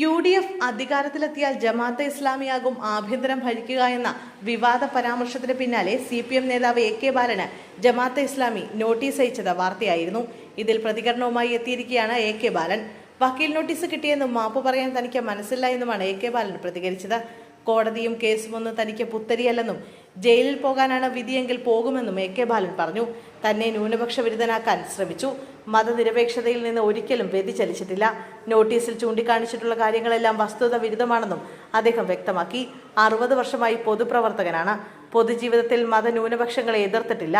U D F അധികാരത്തിലെത്തിയാൽ ജമാഅത്തെ ഇസ്ലാമിയാകും ആഭ്യന്തരം ഭരിക്കുക എന്ന വിവാദ പരാമർശത്തിന് പിന്നാലെ സി പി എം നേതാവ് എ കെ ബാലന് ജമാഅത്തെ ഇസ്ലാമി നോട്ടീസ് അയച്ചത് വാർത്തയായിരുന്നു. ഇതിൽ പ്രതികരണവുമായി എത്തിയിരിക്കുകയാണ് എ കെ ബാലൻ. വക്കീൽ നോട്ടീസ് കിട്ടിയെന്നും മാപ്പ് പറയാൻ തനിക്ക് മനസ്സില്ല എന്നുമാണ് എ കെ ബാലൻ പ്രതികരിച്ചത്. കോടതിയും കേസുമൊന്നും തനിക്ക് പുത്തരിയല്ലെന്നും ജയിലിൽ പോകാനാണ് വിധിയെങ്കിൽ പോകുമെന്നും എ കെ ബാലൻ പറഞ്ഞു. തന്നെ ന്യൂനപക്ഷ വിരുദ്ധനാക്കാൻ ശ്രമിച്ചു. മതനിരപേക്ഷതയിൽ നിന്ന് ഒരിക്കലും വ്യതിചലിച്ചിട്ടില്ല. നോട്ടീസിൽ ചൂണ്ടിക്കാണിച്ചിട്ടുള്ള കാര്യങ്ങളെല്ലാം വസ്തുത വിരുദ്ധമാണെന്നും അദ്ദേഹം വ്യക്തമാക്കി. അറുപത് വർഷമായി പൊതുപ്രവർത്തകനാണ്. പൊതുജീവിതത്തിൽ മതന്യൂനപക്ഷങ്ങളെ എതിർത്തിട്ടില്ല.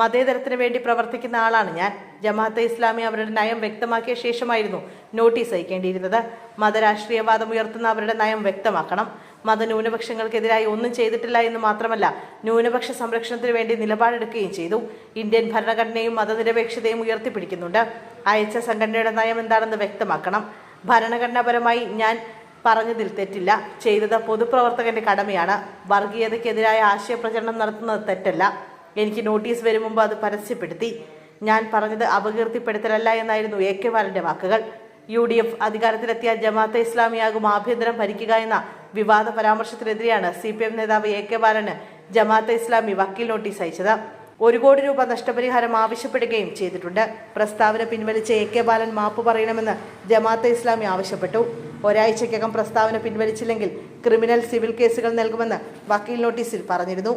മതേതരത്തിന് വേണ്ടി പ്രവർത്തിക്കുന്ന ആളാണ് ഞാൻ. ജമാഅത്തെ ഇസ്ലാമി അവരുടെ നയം വ്യക്തമാക്കിയ ശേഷമായിരുന്നു നോട്ടീസ് അയക്കേണ്ടിയിരുന്നത്. മതരാഷ്ട്രീയവാദം ഉയർത്തുന്ന അവരുടെ നയം വ്യക്തമാക്കണം. മതന്യൂനപക്ഷങ്ങൾക്കെതിരായി ഒന്നും ചെയ്തിട്ടില്ല എന്ന് മാത്രമല്ല ന്യൂനപക്ഷ സംരക്ഷണത്തിന് വേണ്ടി നിലപാടെടുക്കുകയും ചെയ്തു. ഇന്ത്യൻ ഭരണഘടനയും മതനിരപേക്ഷതയും ഉയർത്തിപ്പിടിക്കുന്നുണ്ട്. അയച്ച സംഘടനയുടെ നയം എന്താണെന്ന് വ്യക്തമാക്കണം. ഭരണഘടനാപരമായി ഞാൻ പറഞ്ഞതിൽ തെറ്റില്ല. ചെയ്തത് പൊതുപ്രവർത്തകന്റെ കടമയാണ്. വർഗീയതയ്ക്കെതിരായ ആശയപ്രചരണം നടത്തുന്നത് തെറ്റല്ല. എനിക്ക് നോട്ടീസ് വരും മുമ്പ് അത് പരസ്യപ്പെടുത്തി. ഞാൻ പറഞ്ഞത് അപകീർത്തിപ്പെടുത്തലല്ല എന്നായിരുന്നു എ കെ ബാലന്റെ വാക്കുകൾ. യു ഡി എഫ് അധികാരത്തിലെത്തിയ ജമാഅത്തെ ഇസ്ലാമിയാകും ആഭ്യന്തരം ഭരിക്കുക എന്ന വിവാദ പരാമർശത്തിനെതിരെയാണ് സി പി എം നേതാവ് എ കെ ബാലന് ജമാഅത്തെ ഇസ്ലാമി വക്കീൽ നോട്ടീസ് അയച്ചത്. ഒരു കോടി രൂപ നഷ്ടപരിഹാരം ആവശ്യപ്പെടുകയും ചെയ്തിട്ടുണ്ട്. പ്രസ്താവന പിൻവലിച്ച് എ കെ ബാലൻ മാപ്പ് പറയണമെന്ന് ജമാഅത്തെ ഇസ്ലാമി ആവശ്യപ്പെട്ടു. ഒരാഴ്ചയ്ക്കകം പ്രസ്താവന പിൻവലിച്ചില്ലെങ്കിൽ ക്രിമിനൽ സിവിൽ കേസുകൾ നൽകുമെന്ന് വക്കീൽ നോട്ടീസിൽ പറഞ്ഞിരുന്നു.